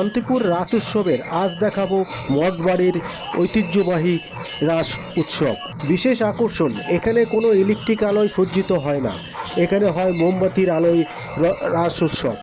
শান্তিপুর রাস উৎসবের আজ দেখাবো মঠবাড়ির ঐতিহ্যবাহী রাস উৎসব। বিশেষ আকর্ষণ, এখানে কোনো ইলেকট্রিক আলোয় সজ্জিত হয় না। এখানে হয় মোমবাতির আলোয় রাস উৎসব।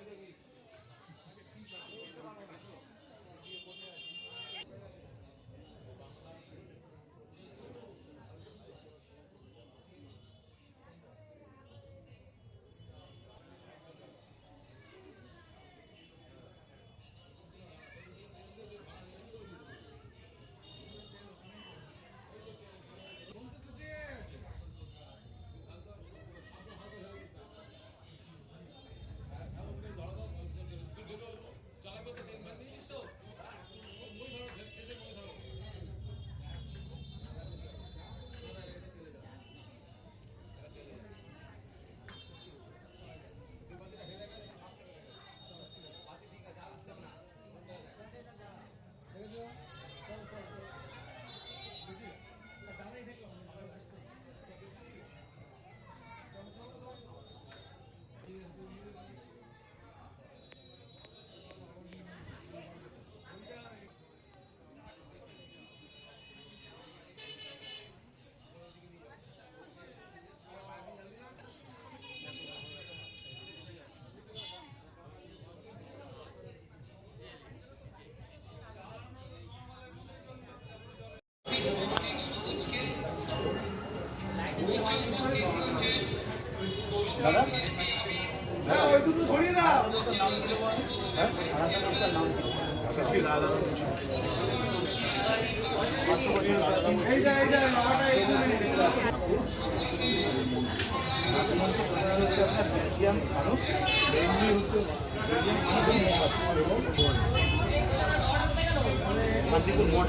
ভাই দেখি আগে ঠিক আছে দাদা হ্যাঁ ওইটুকু ধরিয়ে দাও হ্যাঁ শশী রাধা এইটা এইটা মানুষ শান্তিপুর মঠ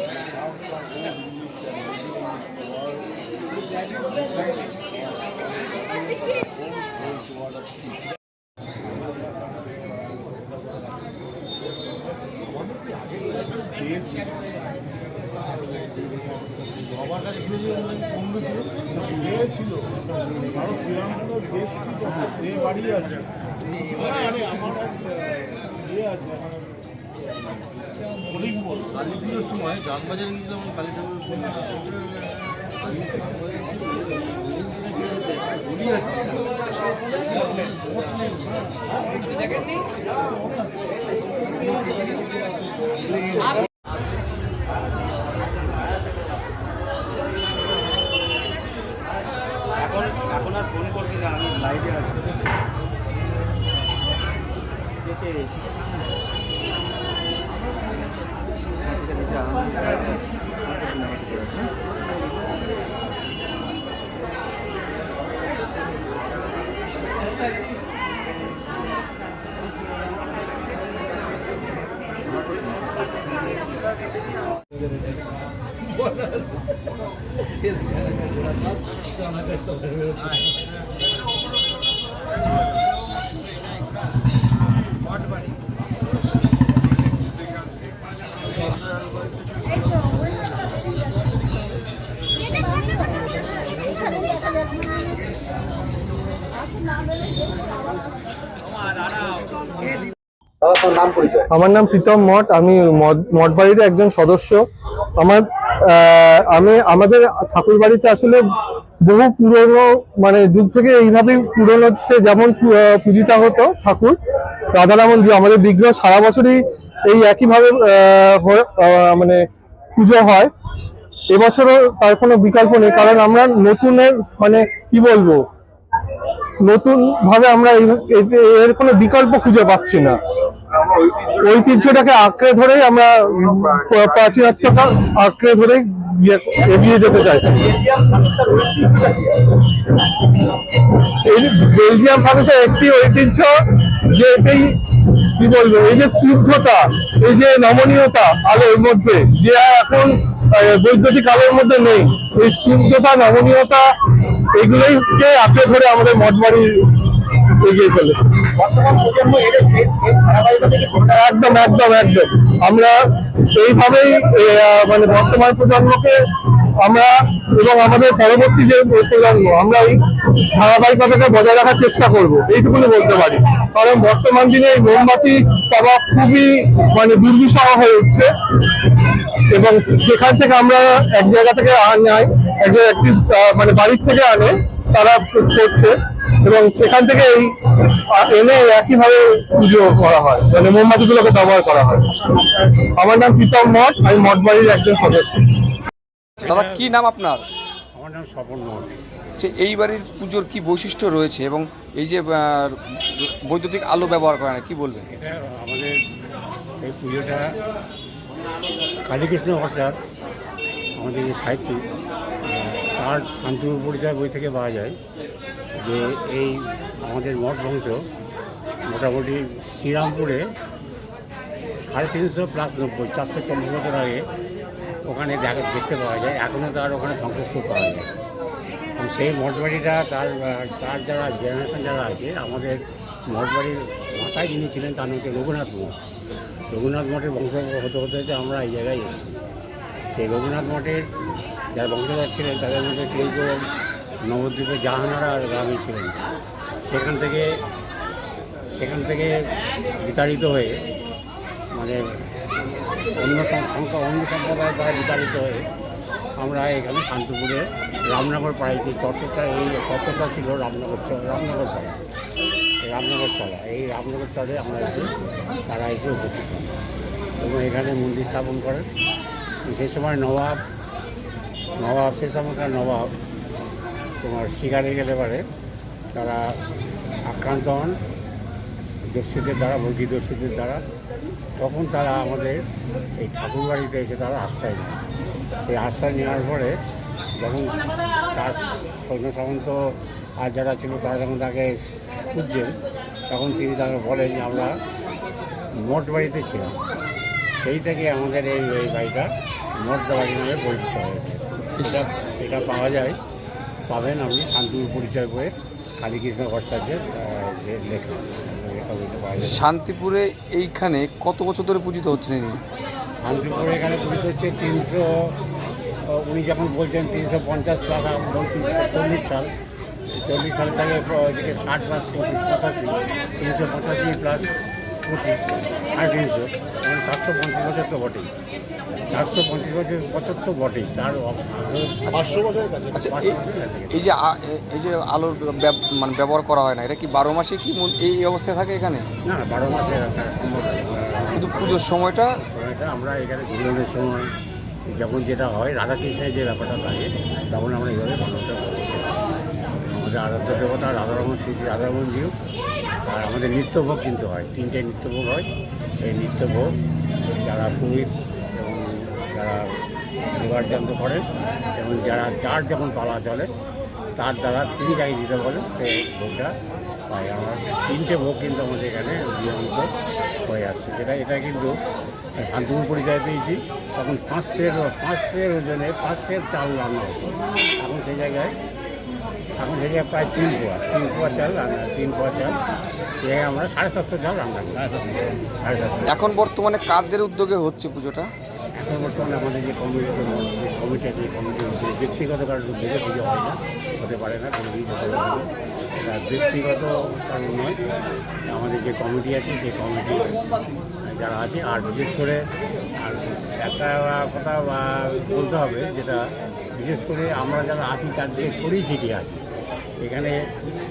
বাবাটা ছিল ছিল কারণ শ্রীরামপুর বেশ ঠিক আছে মেয়ে বাড়ি আছে মানে আমার এক ইয়ে কালী পুজোর সময় যানবাজারে গিয়েছিলাম কালী এখন এখন আর ফোন করবি না আমি লাইভে আছি। Yeah, I got it. আমার নাম প্রীতম মঠ, আমি মঠ- মঠবাড়ির একজন সদস্য। আমার আমি আমাদের ঠাকুর বাড়িতে আসলে বহু পুরনো মানে যুগ থেকে এইভাবেই পুরনোতে যেমন পূজিত হতো ঠাকুর, রাধারামন যে আমাদের বিগ্রহ সারা বছরই এই একইভাবে মানে পুজো হয়। এবছরও তার কোনো বিকল্প নেই, কারণ আমরা নতুনের মানে কি বলব নতুন ভাবে আমরা এর কোনো বিকল্প খুঁজে পাচ্ছি না। ঐতিহ্যটাকে আঁকড়ে ধরেই আমরা প্রাচীনত্বটা আঁকড়ে ধরেই ইয়ে- এগিয়ে যেতে চাইছি। এই বেলজিয়াম মানুষের একটি ঐতিহ্য যে এটাই, কি বলব, এই যে স্নিগ্ধতা, এই যে নমনীয়তা আলোর মধ্যে, যে এখন বৈদ্যুতিক আলোর মধ্যে নেই, এই স্নিগ্ধতা, নমনীয়তা এগুলোই কে আঁকড়ে ধরে আমাদের মঠবাড়ি একদম একদম একদম। আমরা এইভাবেই মানে বর্তমান প্রজন্মকে আমরা এবং আমাদের পরবর্তী যে প্রজন্ম, আমরা এই ধারাবাহিকতাকে বজায় রাখার চেষ্টা করব। এইটুকুনি বলতে পারি। কারণ বর্তমান দিনে এই মোমবাতি পাওয়া খুবই মানে দুর্বিষহ হয়ে উঠছে। এবং সেখান থেকে আমরা এক জায়গা থেকে আনাই এক জায়গায় একটি মানে বাড়ির থেকে আনে, তারা করছে। এবং সেখান থেকে এই এনে একইভাবে পুজো করা হয়। মানে মোমবাতিগুলোকে ব্যবহার করা হয়। আমার নাম প্রীতম মঠ আমি মঠ বাড়ির একজন সদস্য। দাদা কি নাম আপনার? আমার নাম স্বপন মঠ। এই বাড়ির পুজোর কি বৈশিষ্ট্য রয়েছে এবং এই যে বৈদ্যুতিক আলো ব্যবহার করে না কি বলবেন? এটা আমাদের এই পুজোটা কালীকৃষ্ণ ভট্টাচার্য আমাদের যে সাহিত্যিক আহ, তার শান্তিপুর পরিচয় বই থেকে পাওয়া যায় যে এই আমাদের মঠ বংশ মোটামুটি শ্রীরামপুরে সাড়ে তিনশো প্লাস নব্বই, চারশো চল্লিশ বছর আগে ওখানে দেখা দেখতে পাওয়া যায়। এখনও তার ওখানে ধ্বংসস্তূপ পাওয়া যায়। সেই মঠবাড়িটা তার তার যারা জেনারেশন যারা আছে, আমাদের মঠবাড়ির মাথায় যিনি ছিলেন তার হচ্ছে রঘুনাথ মঠ। রঘুনাথ মঠের বংশ হতে হতে হতে আমরা এই জায়গায় এসেছি। সেই রঘুনাথ মঠের যারা বংশধর ছিলেন তাদের মধ্যে কেউ কেউ নবদ্বীপের জাহানারা আর গ্রামে ছিলেন। সেখান থেকে সেখান থেকে বিতাড়িত হয়ে মানে অন্য সংখ্যা, অন্য সম্প্রদায়ের দ্বারা বিতাড়িত হয়ে আমরা এখানে শান্তিপুরে রামনগর পাড়ায় যে চত্বরটা, এই চত্বরটা ছিল রামনগর রামনগর পাড়া। রামনগর চলা এই রামনগর চলে আমরা এসে, তারা এসে উপস্থিত হন। এবং এখানে মন্দির স্থাপন করেন। সেই সময় নবাব নবাব, সে সময়কার নবাব তোমার শিকারে গেলে পারে। তারা আক্রান্ত হন দস্যুদের দ্বারা বর্গী দস্যুদের দ্বারা। তখন তারা আমাদের এই ঠাকুর বাড়িতে এসে তারা আশ্রয় নেয়। সেই আশ্রয় নেওয়ার পরে যখন তার সৈন্য সামন্ত আর যারা ছিল তারা যখন তাকে খুঁজছেন, তখন তিনি তাকে বলেন যে, আমরা মঠ বাড়িতে ছিলাম। সেই থেকে আমাদের এই বাড়িটা মঠ বাড়ি নামে পরিচিত হয়েছে। এটা এটা পাওয়া যায়। পাবেন আপনি শান্তিপুর পরিচয় বইয়ে। কালীকৃষ্ণ ভট্টাচার্যের যে লেখা লেখা বইটা পাওয়া যায়। শান্তিপুরে এইখানে কত বছর ধরে পূজিত হচ্ছেন ইনি? শান্তিপুর এখানে পুজো হচ্ছে তিনশো উনি যখন বলছেন তিনশো পঞ্চাশ প্লাস চল্লিশ সাল। চল্লিশ সাল থেকে এদিকে ষাট প্লাস পঁচিশ পঁচাশি তিনশো পঁচাশি প্লাস পঁচিশ তিনশো মানে চারশো পঞ্চাশ বছর তো বটেই। চারশো পঞ্চাশ বছর বছর তো বটেই তার পাঁচশো বছরের কাছে? আচ্ছা এই- যে এই যে আলোর মানে ব্যবহার করা হয় না এটা কি বারো মাসে কি এই অবস্থায় থাকে এখানে? না না বারো মাসে সম্ভব শুধু পুজোর সময়টা? সময়টা আমরা এখানে ঘুরনের সময় যখন যেটা হয় রাধাকৃষ্ণের যে ব্যাপারটা থাকে তখন আমরা এইভাবে পালনটা করি আমাদের আরাধ্য দেবতা রাধারমন শ্রী শ্রী রাধারমনজিও আর আমাদের নিত্যভোগ কিন্তু হয়, তিনটে নিত্যভোগ হয়। সেই নিত্যভোগ যারা পুরোহিত এবং যারা যোগাড়যন্ত্র করেন এবং যারা যার যখন পালা চলে, তার দ্বারা তিনি যাই দিতে বলেন সেই ভোগটা পাই আমার তিনটে ভোগ কিন্তু আমাদের এখানে নিয়মিত হয়ে আসছে। সেটা এটা কিন্তু শান্তিপুর পরিচয় পেয়েছি। তখন পাঁচ সের পাঁচশের পাঁচশের ওজনে পাঁচশের চাল রান্না হতো। এখন সেই জায়গায়, এখন সেই জায়গায় প্রায় তিন পোয়া তিন পোয়া চাল রান্না তিন পোয়া চাল। আমরা সাড়ে সাতশো রান্না সাড়ে সাতশো সাড়ে সাতশো। এখন বর্তমানে কাদের উদ্যোগে হচ্ছে পুজোটা? এখন বর্তমানে আমাদের যে কমিটি কমিটি আছে কমিটির মধ্যে ব্যক্তিগত কারণ ভেবে পুজো হয় না হতে পারে না কোনো দিন হতে পারে না। এটা ব্যক্তিগত কারণ নয় আমাদের যে কমিটি আছে সেই কমিটি যারা আছে আর বিশেষ করে আর একটা কথা বলতে হবে যেটা বিশেষ করে আমরা যারা আছি চারদিকে ছড়িয়ে ছিটিয়ে আছি এখানে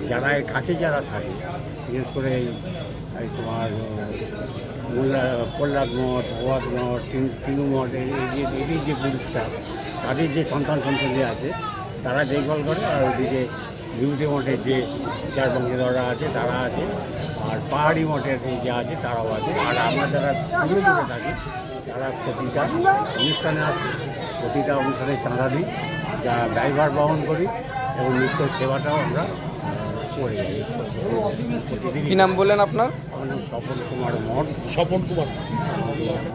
যারা কাছে যারা থাকে, বিশেষ করে এই তোমার প্রহ্লাদ মঠ, প্রভাত মঠ, তিন- মঠ, এই এই যে এদের যে পুরুষরা, তাদের যে সন্তান সন্ততি আছে, তারা দেখভাল করে আর ওইদিকে বিভূতি মঠের যে চার বংশধররা আছে, তারা আছে, আর পাহাড়ি মঠের যে আছে, তারাও আছে, আর আমরা যারা পুজো করে থাকি, তারা প্রতিটা অনুষ্ঠানে আসে, প্রতিটা অনুষ্ঠানে চাঁদা দিই, যা ড্রাইভার বহন করি এবং নিত্য সেবাটাও আমরা করে কি নাম বললেন আপনার? আমার নাম স্বপন কুমার মঠ। স্বপন কুমার